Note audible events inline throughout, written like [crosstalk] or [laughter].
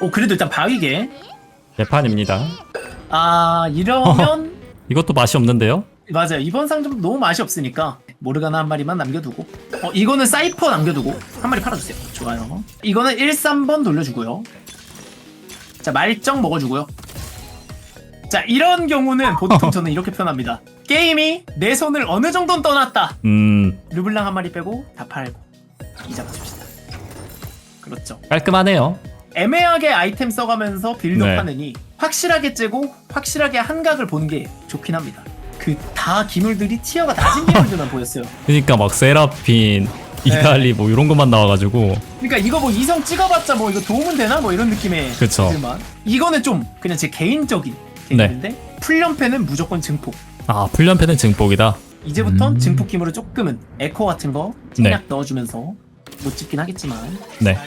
오 그래도 일단 바위게. 개판입니다. 아 이러면 [laughs] 이것도 맛이 없는데요? 맞아요. 이번 상점 너무 맛이 없으니까 모르가나 한 마리만 남겨두고. 어 이거는 사이퍼 남겨두고 한 마리 팔아주세요. 좋아요. 이거는 1, 3번 돌려주고요. 자 말정 먹어주고요. 자 이런 경우는 보통 [laughs] 저는 이렇게 표현합니다. 게임이 내 손을 어느 정도는 떠났다. 음, 르블랑 한 마리 빼고 다 팔고. 이자 받읍시다. 그렇죠. 깔끔하네요. 애매하게 아이템 써가면서 빌드업 네. 하느니 확실하게 째고 확실하게 한각을 보는 게 좋긴 합니다. 그 다 기물들이 티어가 낮은 기물들만 보였어요. 그러니까 막 세라핀, 이달리 뭐 이런 것만 나와가지고 그러니까 이거 뭐 이성 찍어봤자 뭐 이거 도움은 되나 뭐 이런 느낌의 그쵸. 것들만. 이거는 좀 그냥 제 개인적인 네. 개인인데 풀연패는 무조건 증폭. 아 풀연패는 증폭이다. 이제부턴 음. 증폭 기물을 조금은 에코 같은 거 네. 생략 넣어주면서 못 찍긴 하겠지만 네,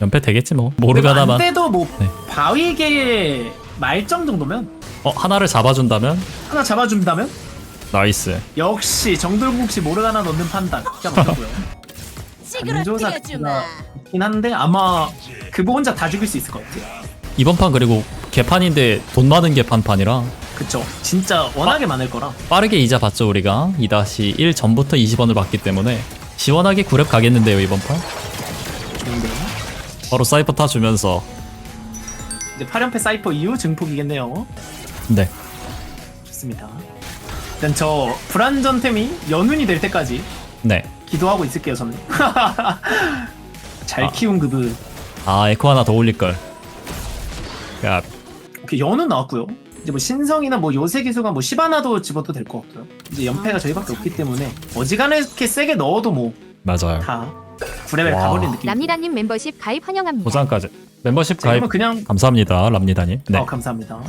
연패 되겠지 뭐. 모르가나만 돼도 뭐 네. 바위계의 말정 정도면 어 하나를 잡아준다면 하나 잡아준다면 나이스. 역시 정돌국 씨 모르가나 넣는 판단 기가 막히고요. 안조사 찌그러뜨려주마 있긴 한데 아마 그거 혼자 다 죽일 수 있을 것 같아요. 이번 판 그리고 개판인데 돈 많은 개판판이라 그쵸. 진짜 워낙에 많을 거라. 빠르게 이자 받죠 우리가 2-1 전부터 20원을 받기 때문에 시원하게 9렙 가겠는데요 이번 판 좋은데. 바로 사이퍼 타주면서 이제 8연패 사이퍼 이후 증폭이겠네요. 네 좋습니다. 일단 저 불안전템이 연운이 될 때까지 네. 기도하고 있을게요 저는. [laughs] 잘 아. 키운 그분. 아 에코 하나 더 올릴걸 야 오케이 연운 나왔고요. 이제 뭐 신성이나 뭐 요새 기수가 뭐 시바나도 집어도 될 것 같고요. 이제 연패가 저희밖에 없기 때문에 어지간하게 세게 넣어도 뭐 맞아요 다 9레벨 와. 가버린 느낌. 남니다님 멤버십 가입 환영합니다. 보상까지 멤버십 자, 가입 그러면 그냥 감사합니다 람니다님 네 어, 감사합니다.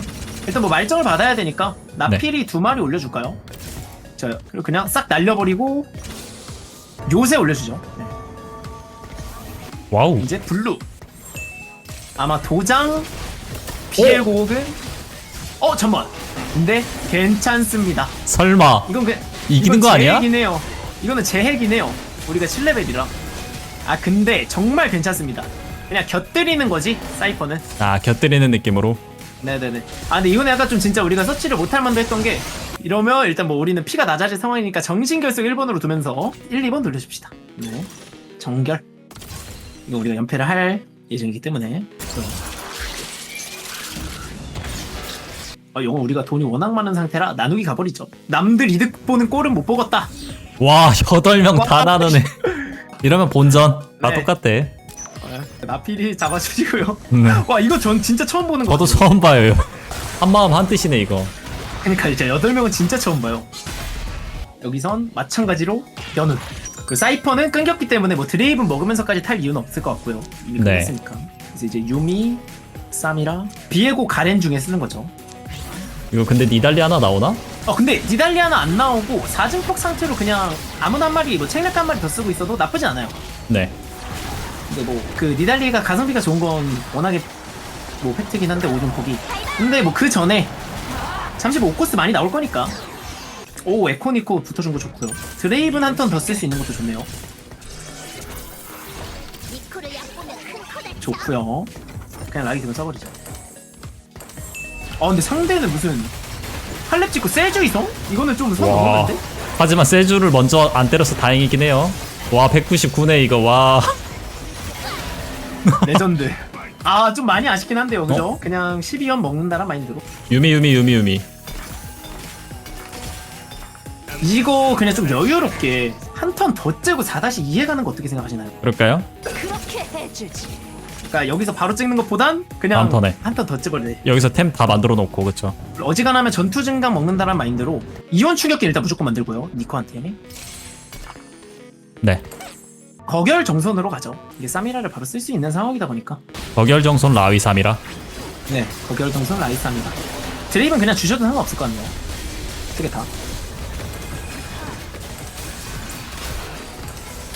일단 뭐 말정을 받아야 되니까 나필이 두 마리 올려줄까요? 자 그리고 그냥 싹 날려버리고 요새 올려주죠. 네. 와우 이제 블루. 아마 도장 비엘 고옥은 어 잠만. 근데 괜찮습니다. 설마 이건 그냥 이기는 이건 거제 아니야? 핵이네요. 이거는 제 핵이네요. 우리가 7레벨이라. 아 근데 정말 괜찮습니다. 그냥 곁들이는 거지 사이퍼는. 아 곁들이는 느낌으로 네네네. 아 근데 이거는 약간 좀 진짜 우리가 서치를 못할 만도 했던 게 이러면 일단 뭐 우리는 피가 낮아질 상황이니까 정신결석 1번으로 두면서 1, 2번 돌려줍시다. 네. 정결. 이거 우리가 연패를 할 예정이기 때문에. 아, 이건 우리가 돈이 워낙 많은 상태라 나누기 가버리죠. 남들 이득 보는 꼴은 못 보겠다. 와 여덟 명다 와, 나누네 이러면 본전 다 네. 똑같대 나필이 잡아주시고요. 네. [laughs] 와 이거 전 진짜 처음 보는 거 저도 같아요. 처음 봐요 한 마음 한 뜻이네 이거 그러니까 이제 여덟 명은 진짜 처음 봐요. 여기선 마찬가지로 연운. 그 사이퍼는 끊겼기 때문에 뭐 드레이븐 먹으면서까지 탈 이유는 없을 것 같고요. 이미 네. 끝났으니까. 그래서 이제 유미, 쌈이라 비에고 가렌 중에 쓰는 거죠. 이거 근데 니달리 하나 나오나? 어 근데 니달리아는 안 나오고 4증폭 상태로 그냥 아무나 한 마리 뭐 책략 한 마리 더 쓰고 있어도 나쁘지 않아요. 네. 근데 뭐 그 니달리가 가성비가 좋은 건 워낙에 뭐 팩트긴 한데 오존 폭이. 근데 뭐 그 전에 잠시 뭐 오코스 많이 나올 거니까. 오 에코니코 붙어준 거 좋고요. 드레이븐 한 턴 더 쓸 수 있는 것도 좋네요. 좋고요. 그냥 라기 기분 써버리죠 아 근데 상대는 무슨 할렙 찍고 세주 이성? 이거는 좀선 와 넘었는데? 하지만 세주를 먼저 안 때려서 다행이긴 해요 와 199네 이거 와 [laughs] 레전드 아 좀 많이 아쉽긴 한데요 그죠? 어? 그냥 12원 먹는다란 마인드로 유미 유미 유미 유미 이거 그냥 좀 여유롭게 한 턴 더 째고 4-2해 가는 거 어떻게 생각하시나요? 그럴까요? 그렇게 해주지. 그러니까 여기서 바로 찍는 것보단 그냥 다음 턴에. 한 턴 더 찍어내. 여기서 템 다 만들어 놓고 그쵸? 어지간하면 전투 증강 먹는다는 마인드로 이원 추격기 일단 무조건 만들고요 니코한테. 네. 거결 정선으로 가죠. 이게 사미라를 바로 쓸 수 있는 상황이다 보니까. 거결정손 라위 3이라? 네 거결 정선 라이스입니다 드레이브는 그냥 주셔도 상관없을 것 같네요. 되게 다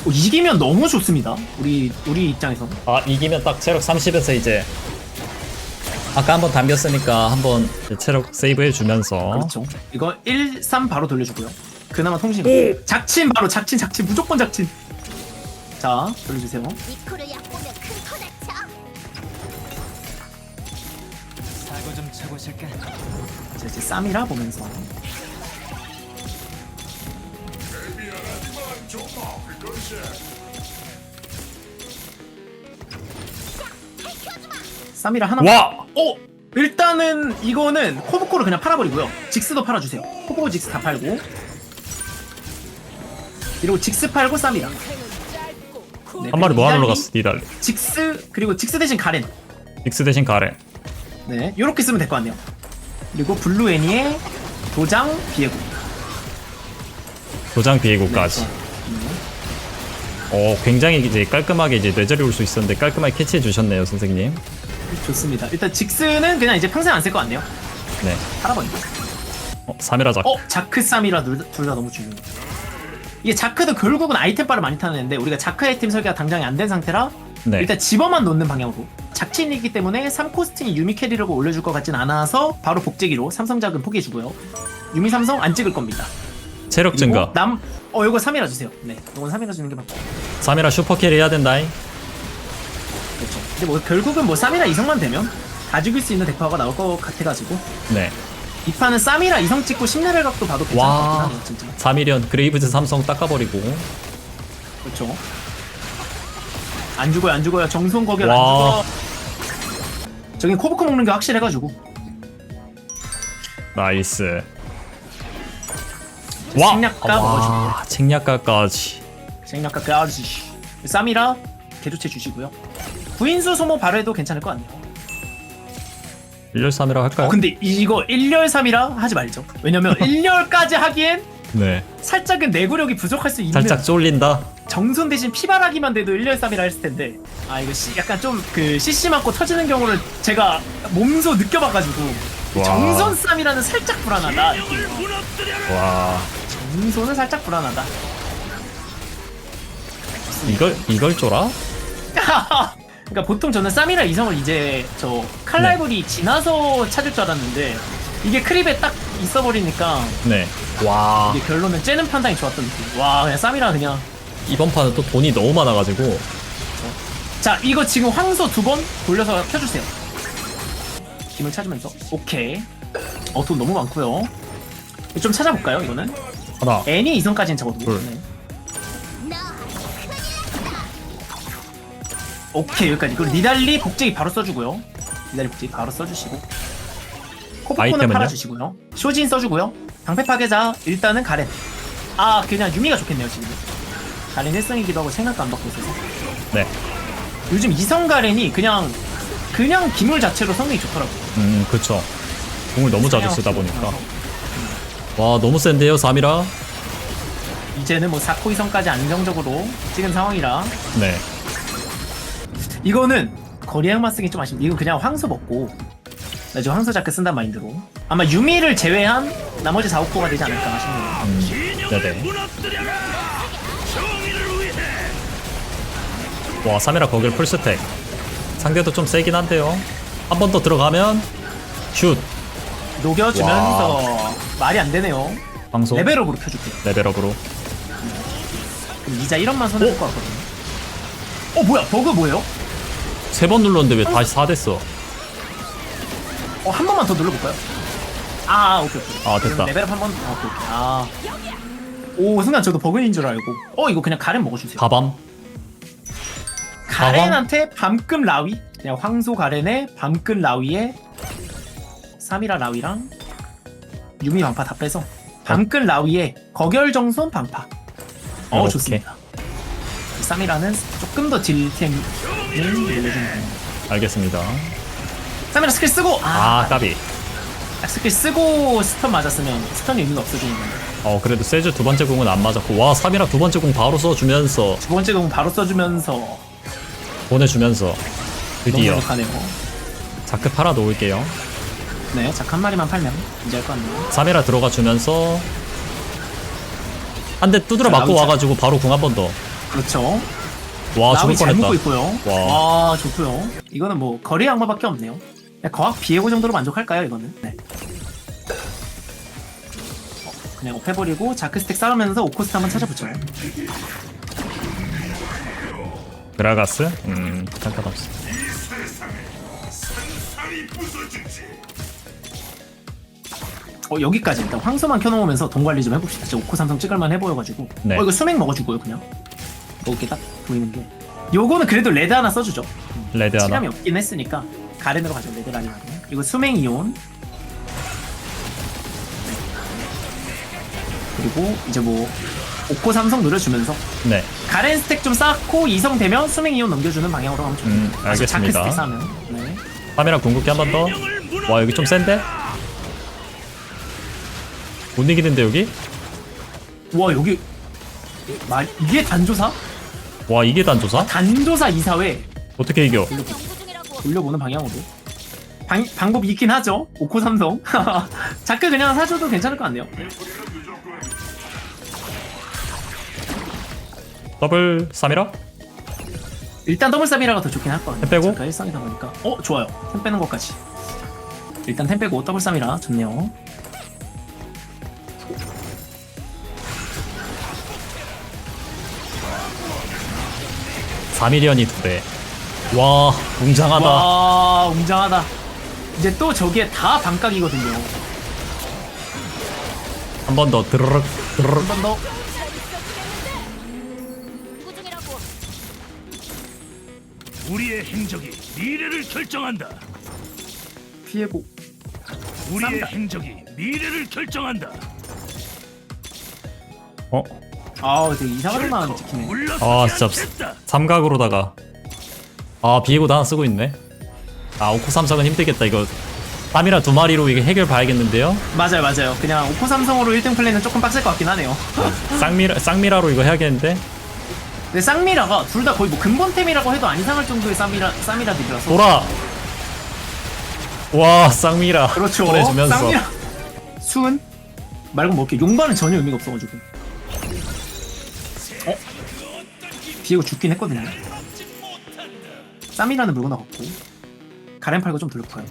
오, 이기면 너무 좋습니다 우리 우리 입장에서 아 이기면 딱 체력 30에서 이제 아까 한번 담겼으니까 한번 체력 세이브 해주면서 그렇죠. 이거 1, 3 바로 돌려주고요. 그나마 통신. 작친 바로 작친 작친 무조건 작친. 자 돌려주세요. 사고 좀 쳐보실까? 자, 이제 쌈이라 보면서. 쌈이라 하나. 와! 어! 일단은 이거는 코브코를 그냥 팔아버리고요. 직스도 팔아주세요. 코브코 직스 다 팔고. 그리고 직스 팔고 쌈이라. 네, 한 마리 뭐 하러 니달리, 갔어, 니달리. 직스 그리고 직스 대신 가렌. 닉스 대신 가렌. 네, 요렇게 쓰면 될 것 같네요. 그리고 블루 애니의 도장 비에고. 도장 비에고까지. 네, 어, 굉장히 이제 깔끔하게 이제 뇌절이 올 수 있었는데 깔끔하게 캐치해 주셨네요, 선생님. 좋습니다. 일단 직스는 그냥 이제 평생 안 쓸 것 같네요. 네. 팔아버린다. 어, 3이라 작. 어, 자크 쌈이라 둘 다 너무 중요해요. 이게 자크도 결국은 아이템 바를 많이 타는 애인데 우리가 자크 아이템 설계가 당장이 안 된 상태라 네. 일단 집어만 놓는 방향으로 작친이기 때문에 3코스팅이 유미 캐리력을 올려줄 것 같진 않아서 바로 복제기로 삼성 작은 포기해주고요. 유미 삼성 안 찍을 겁니다. 체력 증가. 남, 어, 요거 3이라 주세요. 네, 요건 3이라 주는 게 맞고. 3이라 슈퍼 캐리 해야 된다잉. 그렇죠. 근데 뭐 결국은 뭐 3이라 이성만 되면 다 죽일 수 있는 덱파가 나올 것 같아가지고 네. 이 판은 3이라 이성 찍고 10레벨 각도 봐도 괜찮을 것 와. 같긴 하네요, 진짜. 3일연 그레이브즈 삼성 닦아버리고. 그렇죠. 안 죽어요, 안 죽어요. 정성 거결 안 와. 죽어. 저긴 코브코 먹는 게 확실해가지고. 나이스. 와! 생략가 와, 책략가까지. 생략가까지. 쌈이라 개조체 주시고요. 구인수 소모 발해도 괜찮을 것 같네요. 1열 3이라 할까요? 어, 근데 이거 1열 3이라 하지 말죠. 왜냐면 [laughs] 1열까지 하기엔 네. 살짝은 내구력이 부족할 수 있는 살짝 쫄린다. 정손 대신 피바라기만 돼도 1열 3이라 했을 텐데 아 이거 씨, 약간 좀 그 CC 맞고 터지는 경우를 제가 몸소 느껴봐가지고 와. 정손 쌈이라는 살짝 불안하다 와. 정손은 살짝 불안하다. 이걸, 이걸 쫄아? [laughs] 그러니까 보통 저는 쌈이라 이성을 이제 저 칼날불이 지나서 찾을 줄 알았는데 이게 크립에 딱 있어버리니까 네. 와. 이게 결론은 째는 판단이 좋았던 느낌. 와 그냥 쌈이라 그냥. 이번 판은 또 돈이 너무 많아가지고. 자 이거 지금 황소 두 번 돌려서 펴주세요. 김을 찾으면서. 오케이. 어돈 너무 많고요. 좀 찾아볼까요 이거는 하나. 애니 이성까지는 적어도 둘. 네. 오케이 여기까지 그리고 니달리 복제기 바로 써주고요 니달리 복제기 바로 써주시고 코브코는 아이템은요? 팔아주시고요 쇼진 써주고요 방패 파괴자 일단은 가렌 아 그냥 유미가 좋겠네요 지금 가렌 1승이기도 하고 생각도 안 받고 있어서 네. 요즘 이성 가렌이 그냥 그냥 기물 자체로 성능이 좋더라고요 음, 그쵸. 공을 너무 자주 쓰다 보니까. 어, 와, 너무 센데요, 3이라? 이제는 뭐 4코 이성까지 안정적으로 찍은 상황이라 네. 이거는 거리양만 쓰기 좀 아쉽네. 이거 그냥 황소 먹고 나 지금 황소 자크 쓴단 마인드로 아마 유미를 제외한 나머지 4, 5코가 되지 않을까 싶네요. 음, 네네. 와, 3이라 거길 풀스택. 상대도 좀 세긴 한데요. 한 번 더 들어가면, 슛. 녹여주면서 말이 안 되네요. 방송. 레벨업으로 켜줄게요. 레벨업으로. 그럼 이자 1원만 손해볼 것 같거든요. 어 뭐야 버그 뭐예요? 세 번 눌렀는데 왜 다시 4 됐어? 어 한 번만 더 눌러볼까요? 아 오케이 오케이. 아, 됐다. 그럼 레벨업 한 번. 아, 오케이 오케이. 아. 오 순간 저도 버그인 줄 알고. 어 이거 그냥 가렌 먹어주세요. 가밤. 가렌한테 밤금 라위 그냥 황소 가렌의 밤금 라위에 3이라 라위랑 유미 반파 다 빼서 밤금 라위에 거결정손 반파. 어 오케이. 좋습니다. 3이라는 조금 더 딜템을 늘려주는 알겠습니다. 3이라 스킬 쓰고! 아, 아, 까비. 스킬 쓰고 스턴 맞았으면 스턴 의미가 없어지는 건데. 어, 그래도 세주 두 번째 궁은 안 맞았고, 와, 3이라 두 번째 궁 바로 써주면서, 두 번째 공 바로 써주면서. 보내주면서, 너무 드디어 자크 팔아 놓을게요. 네 작 한 마리만 팔면 이제 할거 같네요 3이라 들어가 주면서, 한 대 두드려 자, 맞고 나오자. 와가지고 바로 궁 한 번 더. 그렇죠 와, 죽을 잘 뻔했다. 먹고 있고요. 와. 와, 좋고요. 이거는 뭐 거리 양마밖에 없네요. 그냥 거학 비에고 정도로 만족할까요? 이거는. 네. 어, 그냥 옵해버리고 자크 스택 쌓으면서 오코스트 한번 찾아보죠. 그라가스? 음, 잠깐 없어. 어 여기까지 일단 황소만 켜놓으면서 돈 관리 좀 해봅시다. 진짜 오코 삼성 찍을만 해보여가지고. 네. 어 이거 수맥 먹어주고요 그냥. 먹을 게 딱 보이는 게. 요거는 그래도 레드 하나 써주죠. 레드 하나. 시감이 없긴 했으니까 가렌으로 가죠 레드 라인 하고. 이거 수맹 이온. 그리고 이제 뭐 오코 삼성 노려주면서 네. 가렌 스택 좀 쌓고 이성 되면 수맹 이온 넘겨주는 방향으로 가면 좋아요. 음, 아직 자크 알겠습니다. 스택 쌓으면. 네. 카메라 궁극기 한 번 더. 와 여기 좀 센데? 못 이기는데 여기? 와 여기 마, 이게 단조사? 와 이게 단조사? 단조사 이사회 어떻게 이겨? 돌려보는 방향으로 방, 방법이 있긴 하죠 오코 삼성 [laughs] 자크 그냥 사줘도 괜찮을 것 같네요 더블 3이라? 일단 더블 쌈이라가 더 좋긴 할 것 같아요 템 빼고? 자크가 일상이다 보니까 어 좋아요 템 빼는 것까지 일단 템 빼고 더블 쌈이라 좋네요 3미리언이 두 배. 와 웅장하다. 와 웅장하다 이제 또 저기에 다 반각이거든요 한 번 더 드르륵 드르륵. 한 번 더 우리의 행적이 미래를 결정한다. 피해고 우리의 쌈다. 행적이 미래를 결정한다. 어? 아 되게 이상하게만 찍히네 아 진짜. 삼각으로다가 아 비에고도 하나 쓰고 있네. 아 오코 삼성은 힘들겠다 이거. 3이라 두 마리로 이게 해결 봐야겠는데요? 맞아요 맞아요 그냥 오코 삼성으로 1등 플레이는 조금 빡셀 것 같긴 하네요 쌍미라 쌍미라로 이거 해야겠는데? 근데 쌍미라가 둘 다 거의 뭐 근본템이라고 해도 안 이상할 정도의 쌍미라 쌍미라들이라서 돌아. 와 쌍미라. 그렇죠. 보내주면서. 쌍미라 수은 말고 뭐 이렇게 용반은 전혀 의미가 없어가지고. 어? 비에고 죽긴 했거든요. 쌈이라는 물건 나갔고 가렌 팔고 좀 돌려볼까요?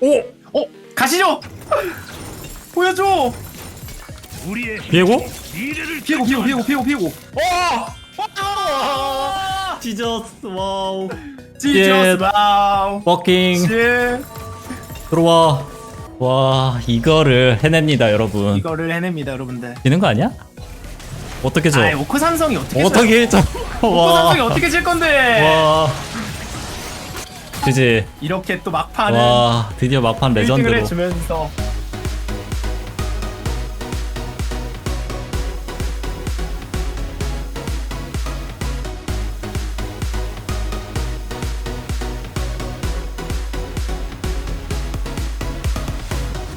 오! 어? 가시죠! [laughs] 보여줘! 우리의 비에고? 비에고 비에고 비에고 비에고 비에고 지저스 와우. 지저스 와우 워킹 쉣 들어와. 와 이거를 해냅니다 여러분. 이거를 해냅니다 여러분들 되는 거 아니야? 어떻게 져? 아이 오코 삼성이 어떻게? 어떻게 져? 오코 와. 삼성이 어떻게 질 건데 와. 그지. 이렇게 또 막판은 와 드디어 막판 1등을 레전드로. 해주면서